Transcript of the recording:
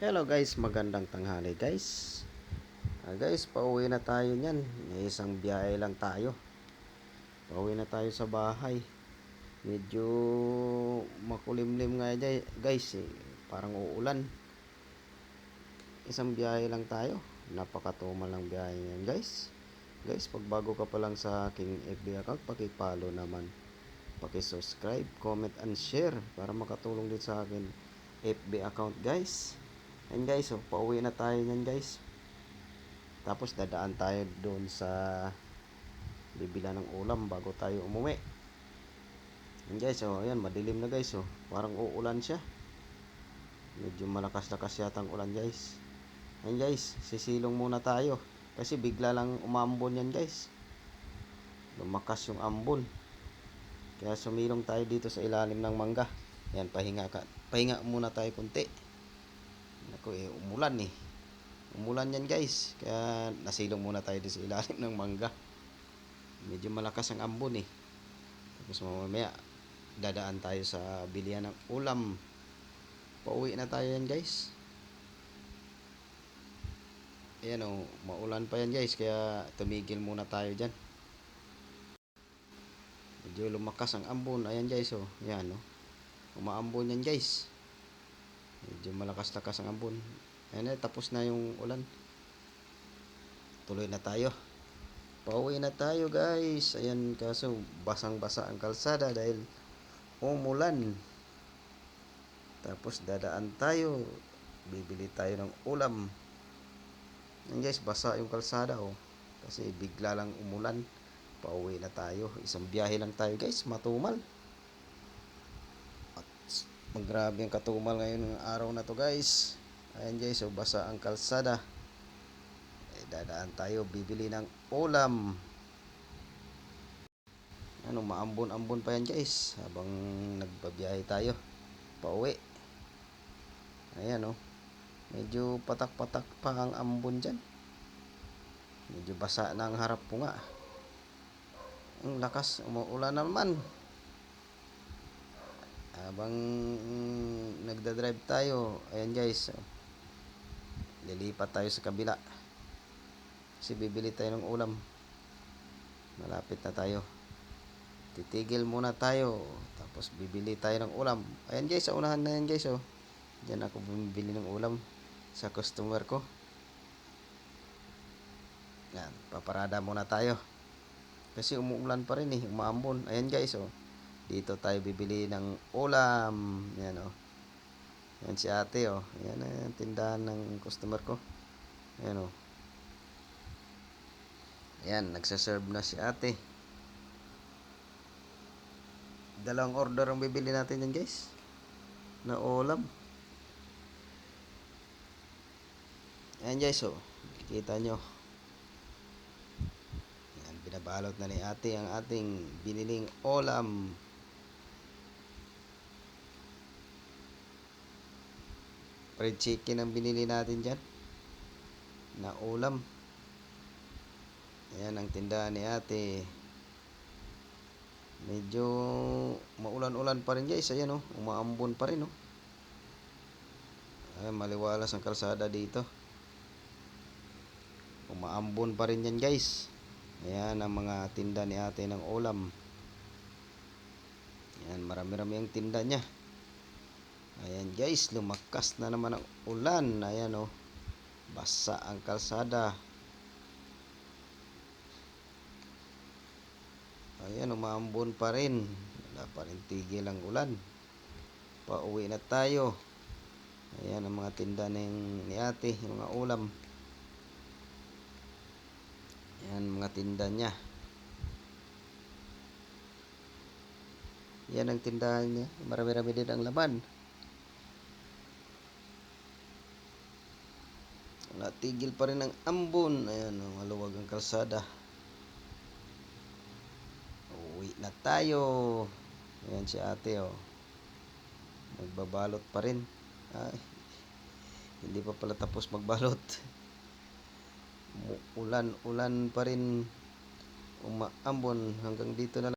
Hello guys, magandang tanghali guys. Ah, guys, pauwi na tayo niyan. May isang biyahe lang tayo. Pauwi na tayo sa bahay. Medyo makulimlim nga dyan, guys. Eh. Parang uulan. Isang biyahe lang tayo. Napakatumal lang biyahe niyan guys. Guys, pag bago ka pa lang sa aking FB account, pakipollow naman. Paki-subscribe, comment, and share para makatulong din sa akin FB account guys. Ayan guys, so pauwi na tayo niyan guys. Tapos dadaan tayo doon sa bibila ng ulam bago tayo umuwi. Ayan guys, so ayan, madilim na guys, so parang uulan siya. Medyo malakas-lakas yata ang ulan guys. Ayan guys, sisilong muna tayo. Kasi bigla lang umambon yan guys. Lumakas yung ambon. Kaya sumilong tayo dito sa ilalim ng mangga. Yan, pahinga ka. Pahinga muna tayo kunti. Naku, eh, umulan eh. Umulan yan guys. Kaya nasilong muna tayo dito sa ilalim ng mangga. Medyo malakas ang ambon eh. Tapos mamaya, dadaan tayo sa bilihan ng ulam. Pauwi na tayo yan guys. Ayan o, maulan pa yan guys. Kaya tumigil muna tayo dyan. Medyo lumakas ang ambon. Ayan guys o. Ayan o. Umaambon yan guys. Medyo malakas-lakas ang ambon. Ayan na, tapos na yung ulan. Tuloy na tayo. Pauwi na tayo guys. Ayan kaso basang-basa ang kalsada dahil umulan. Tapos dadaan tayo. Bibili tayo ng ulam. Ayan guys, basa yung kalsada oh. Kasi bigla lang umulan. Pauwi na tayo. Isang biyahe lang tayo guys. Matumal. At magrabe ang katumal ngayon ng araw na to guys. Ayan guys, so basa ang kalsada. Eh, dadaan tayo. Bibili ng ulam. Ano, maambon-ambon pa yan guys. Habang nagbabiyahe tayo. Pauwi. Ayan oh. Medyo patak-patak pa ang ambon dyan. Medyo basa na ang harap ko nga. Ang lakas, umuulan na naman. Habang mm, nagdadrive tayo, ayan guys, oh. lilipat tayo sa kabila. Kasi bibili tayo ng ulam. Malapit na tayo. Titigil muna tayo. Tapos bibili tayo ng ulam. Ayan guys, sa unahan na yan guys, oh. Diyan ako bumibili ng ulam sa customer ko. Yan, paparada muna tayo. Kasi umuulan pa rin eh, umaambon. Ayan guys, oh. Dito tayo bibili ng ulam. Yan, oh. Yan si ate, oh. Yan ang tindahan ng customer ko. Yan, oh. Yan, nagsaserve na si ate. Dalawang order ang bibili natin yan guys. Na ulam. Ayan guys, oh. Kita nyo. Yan, binabalot na ni ate ang ating biniling ulam. Fried chicken ang binili natin dyan. Na ulam. Ayan ang tindahan ni ate. Medyo maulan-ulan pa rin guys. Ayan oh, umaambon pa rin oh. Ayan, maliwalas ang kalsada dito umaambon pa rin yan guys ayan ang mga tinda ni ate ng ulam ayan marami rami ang tinda niya ayan guys lumakas na naman ang ulan. Ayan oh. Basa ang kalsada. Ayan umaambon pa rin. Wala pa rin tigil ang ulan. Pauwi na tayo. Ayan ang mga tinda ng, ni ate yung mga ulam. Yan mga tinda niya. Yan ang tindahan niya. Marami-rami din ang laman. Wala, tigil pa rin ang ambon. Ayan, maluwag ang kalsada. Uwi na tayo. Ayan si ate, oh. Nagbabalot pa rin. Ay, hindi pa pala tapos magbalot ulan ulan pa rin umaambon hanggang dito na lang